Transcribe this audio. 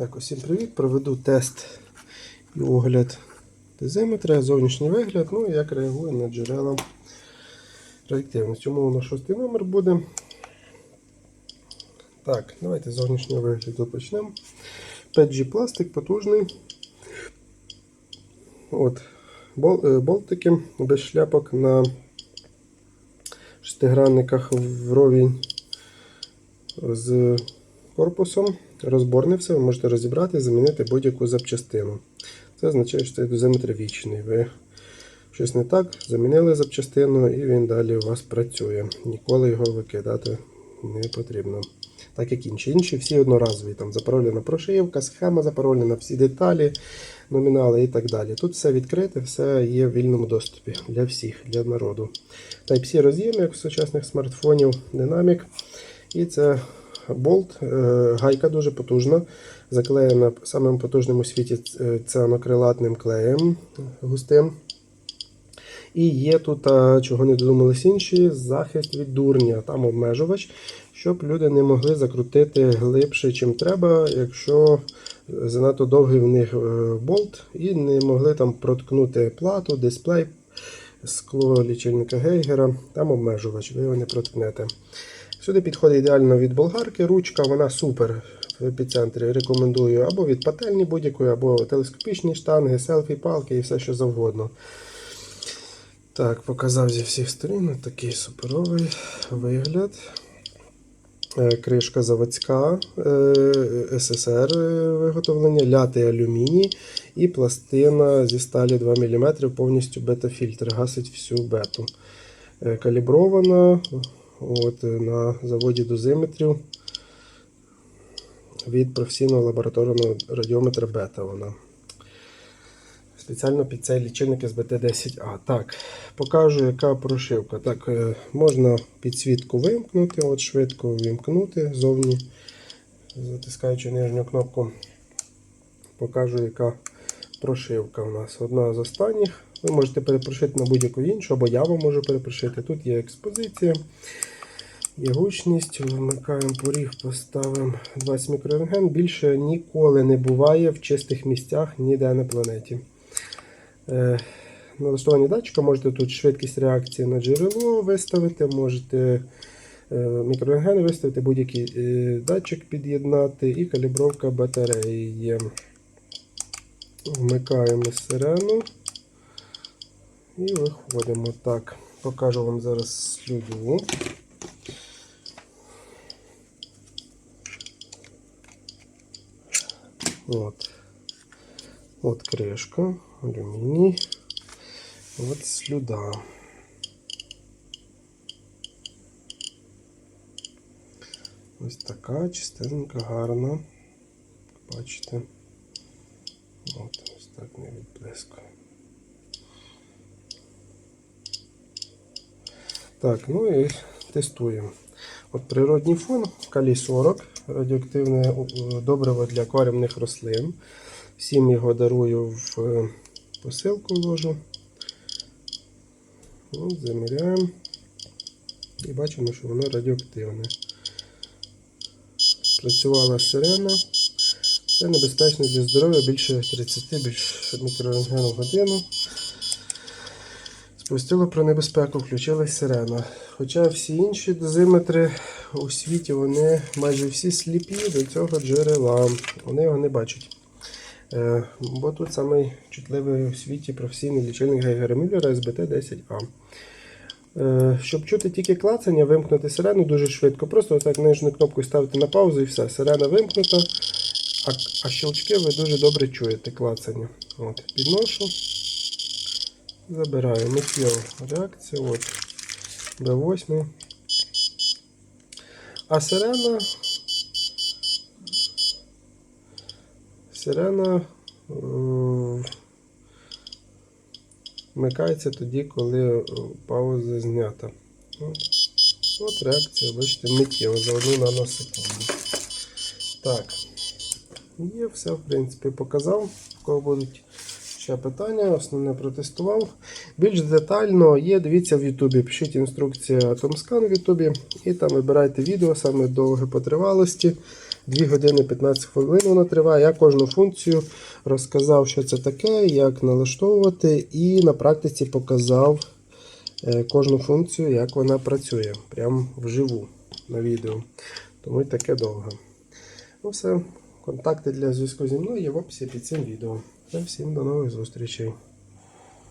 Так, усім привіт. Проведу тест і огляд дозиметра, зовнішній вигляд, ну і як реагує на джерела реактивності. Умовно шостий номер буде. Так, давайте з зовнішнього вигляду почнемо. 5G пластик потужний. От, е, болтики без шляпок на шестигранниках вровень з корпусом. Розборне все, ви можете розібрати, і замінити будь-яку запчастину. Це означає, що цей дозиметр вічний. Ви щось не так, замінили запчастину і він далі у вас працює. Ніколи його викидати не потрібно. Так як інші. Інші всі одноразові. Там запаролена прошивка, схема запаролена, всі деталі, номінали і так далі. Тут все відкрите, все є в вільному доступі для всіх, для народу. Type-C роз'єм, як у сучасних смартфонів, динамік. І це болт, е, гайка дуже потужна, заклеєна самим потужним у світі е, цианокрилатним клеєм густим. І є тут, чого не додумались інші, захист від дурня, там обмежувач, щоб люди не могли закрутити глибше, чим треба, якщо занадто довгий в них е, болт, і не могли там проткнути плату, дисплей, скло лічильника Гейгера, там обмежувач, ви його не проткнете. Сюди підходить ідеально від болгарки, ручка, вона супер в епіцентрі. Рекомендую або від пательні будь-якої, або телескопічні штанги, селфі, палки і все, що завгодно. Так, показав зі всіх сторін такий суперовий вигляд. Е, Кришка заводська е, СССР е, виготовлення, лятий алюміній і пластина зі сталі 2 мм, повністю бета-фільтр, гасить всю бету. Калібрована от, е, на заводі дозиметрів від професійного лабораторного радіометра бета. Вона. Спеціально під цей лічильник СБТ-10А. Так, покажу, яка прошивка. Так, е, можна підсвітку вимкнути, от швидко вимкнути зовні, затискаючи нижню кнопку. Покажу, яка прошивка у нас. Одна з останніх. Ви можете перепрошити на будь-яку іншу, або я вам можу перепрошити. Тут є експозиція, є гучність. Вмикаємо поріг, поставимо 20 мікрорентген. Більше ніколи не буває в чистих місцях ніде на планеті. Е, Налаштування датчика, можете тут швидкість реакції на джерело виставити, можете е, мікрорентген виставити, будь-який е, датчик під'єднати і калібровка батареї. Вмикаємо сирену і виходимо. Так, покажу вам зараз слюду. От. От кришка, алюміній. От слюда. Ось така чистенька, гарна. Бачите. От, ось так не відблискує. Так, ну і тестуємо. От природній фон, калій 40, радіоактивне е, добриво для акваріумних рослин. Всім його дарую в е, посилку ложу. От, заміряємо. І бачимо, що воно радіоактивне. Працювала сирена. Це небезпечно для здоров'я більше 30 більше мікрорентген в годину. Сповістило про небезпеку, включилась сирена. Хоча всі інші дозиметри у світі вони майже всі сліпі до цього джерела. Вони його не бачать. Е, бо тут самий чутливий у світі професійний лічильник Гейгера Мюллера SBT-10A. Е, щоб чути тільки клацання, вимкнути сирену дуже швидко. Просто отак нижню кнопку ставити на паузу і все. Сирена вимкнута, а, а щелчки ви дуже добре чуєте клацання. От, підношу. Забираю миттєву реакцію. От, B8. А сирена. Сирена е, вмикається тоді, коли е, пауза знята. От, от реакція, бачите, миттєво за одну наносекунду. Так. Є все, в принципі, показав. Кого будуть ще питання, основне протестував. Більш детально є, дивіться в Ютубі. Пишіть інструкція Tomscan в Ютубі і там вибирайте відео, саме довге по тривалості. 2 години 15 хвилин воно триває. Я кожну функцію розказав, що це таке, як налаштовувати, і на практиці показав е, кожну функцію, як вона працює. Прямо вживу на відео. Тому й таке довго. Ну все, контакти для зв'язку зі мною є в описі під цим відео. Всім до нових зустрічей.